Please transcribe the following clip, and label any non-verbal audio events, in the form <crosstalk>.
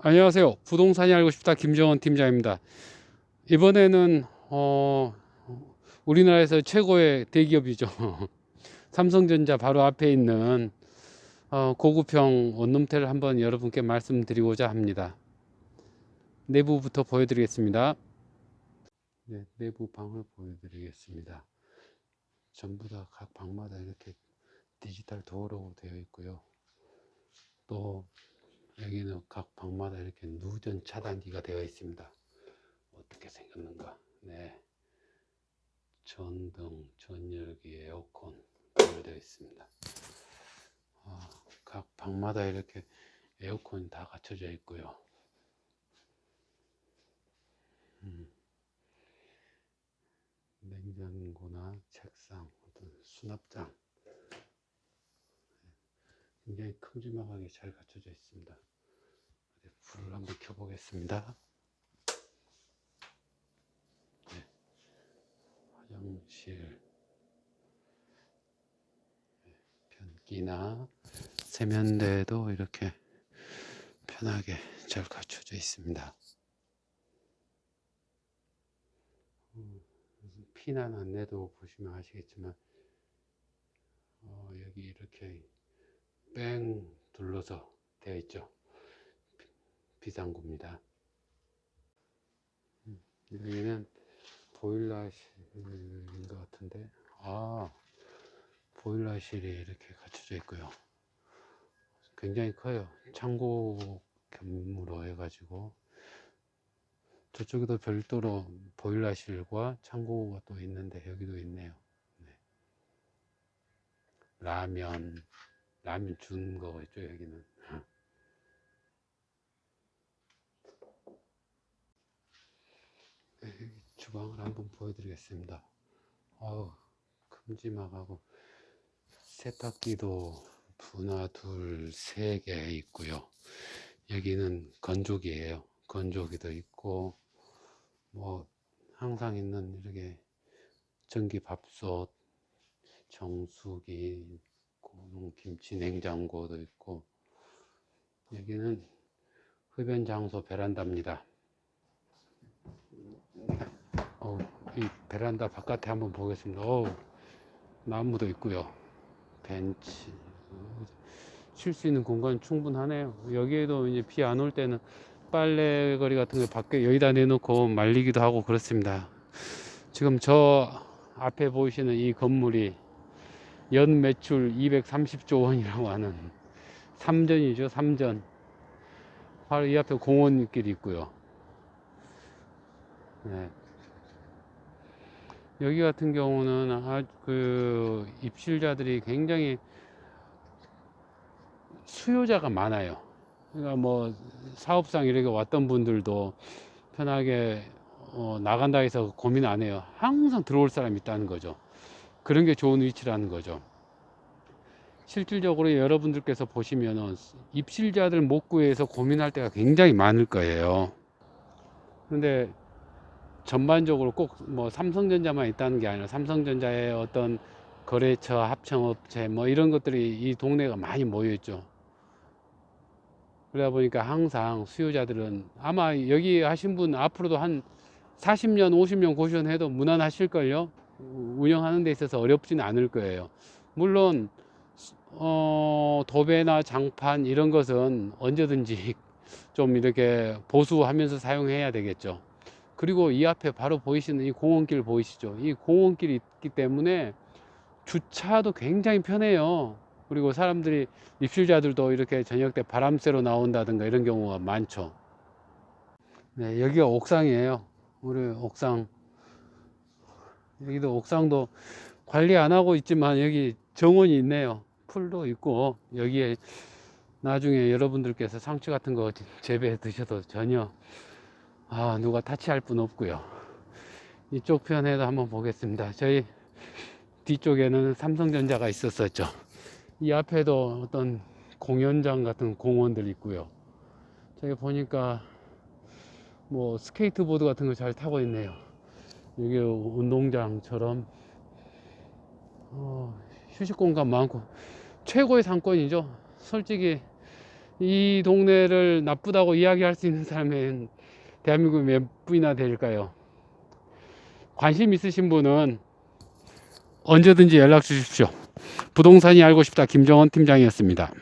안녕하세요. 부동산이 알고 싶다 김정원 팀장입니다. 이번에는 어, 우리나라에서 최고의 대기업이죠. <laughs> 삼성전자 바로 앞에 있는 어, 고급형 원룸텔을 한번 여러분께 말씀드리고자 합니다. 내부부터 보여드리겠습니다. 네, 내부 방을 보여드리겠습니다. 전부 다 각 방마다 이렇게 디지털 도어로 되어 있고요. 또 여기는 각 방마다 이렇게 누전 차단기가 되어 있습니다. 어떻게 생겼는가? 네. 전등, 전열기, 에어컨 연결되어 있습니다. 아, 각 방마다 이렇게 에어컨이 다 갖춰져 있고요. 음. 냉장고나 책상, 어떤 수납장 굉장히 큼지막하게 잘 갖춰져 있습니다. 네, 불을 한번 켜보겠습니다. 네, 화장실, 네, 변기나 세면대도 이렇게 편하게 잘 갖춰져 있습니다. 음, 피난 안내도 보시면 아시겠지만 어, 여기 이렇게 뺑 둘러서 되어 있죠. 비- 비상구입니다. 음, 여기는 보일러실인 것 같은데, 아, 보일러실이 이렇게 갖춰져 있고요. 굉장히 커요. 창고 겸으로 해가지고, 저쪽에도 별도로 보일러실과 창고가 또 있는데, 여기도 있네요. 네. 라면, 라면 준 거겠죠, 여기는. 네, <laughs> 여기 주방을 한번 보여드리겠습니다. 어우, 큼지막하고 세탁기도 하나, 둘, 세 개 있고요. 여기는 건조기예요. 건조기도 있고, 뭐 항상 있는 이렇게 전기 밥솥, 정수기, 김치 냉장고도 있고 여기는 흡연 장소 베란다입니다. 어, 이 베란다 바깥에 한번 보겠습니다. 어, 나무도 있고요. 벤치 쉴 수 있는 공간 충분하네요. 여기에도 이제 비 안 올 때는 빨래거리 같은 거 밖에 여기다 내놓고 말리기도 하고 그렇습니다. 지금 저 앞에 보이시는 이 건물이 연 매출 230조 원이라고 하는 삼전이죠, 삼전. 바로 이 앞에 공원길이 있고요. 네. 여기 같은 경우는 아, 그 입실자들이 굉장히 수요자가 많아요. 그러니까 뭐 사업상 이렇게 왔던 분들도 편하게 어, 나간다 해서 고민 안 해요. 항상 들어올 사람이 있다는 거죠. 그런 게 좋은 위치라는 거죠. 실질적으로 여러분들께서 보시면은 입실자들 못 구해서 고민할 때가 굉장히 많을 거예요. 그런데 전반적으로 꼭 뭐 삼성전자만 있다는 게 아니라 삼성전자의 어떤 거래처, 합청업체 뭐 이런 것들이 이 동네가 많이 모여 있죠. 그러다 보니까 항상 수요자들은 아마 여기 하신 분 앞으로도 한 40년, 50년 고시원해도 무난하실걸요? 운영하는 데 있어서 어렵지는 않을 거예요. 물론, 어, 도배나 장판 이런 것은 언제든지 <laughs> 좀 이렇게 보수하면서 사용해야 되겠죠. 그리고 이 앞에 바로 보이시는 이 공원길 보이시죠? 이 공원길이 있기 때문에 주차도 굉장히 편해요. 그리고 사람들이 입실자들도 이렇게 저녁 때 바람 쐬러 나온다든가 이런 경우가 많죠. 네, 여기가 옥상이에요. 우리 옥상. 여기도 옥상도 관리 안 하고 있지만 여기 정원이 있네요. 풀도 있고 여기에 나중에 여러분들께서 상추 같은 거 재배해 드셔도 전혀 아 누가 타치할 분 없고요. 이쪽 편에도 한번 보겠습니다. 저희 뒤쪽에는 삼성전자가 있었었죠. 이 앞에도 어떤 공연장 같은 공원들 있고요. 저기 보니까 뭐 스케이트보드 같은 거 잘 타고 있네요. 여기 운동장처럼 어, 휴식 공간 많고 최고의 상권이죠. 솔직히 이 동네를 나쁘다고 이야기할 수 있는 사람은 대한민국에 몇 분이나 될까요? 관심 있으신 분은 언제든지 연락 주십시오. 부동산이 알고 싶다 김정원 팀장이었습니다.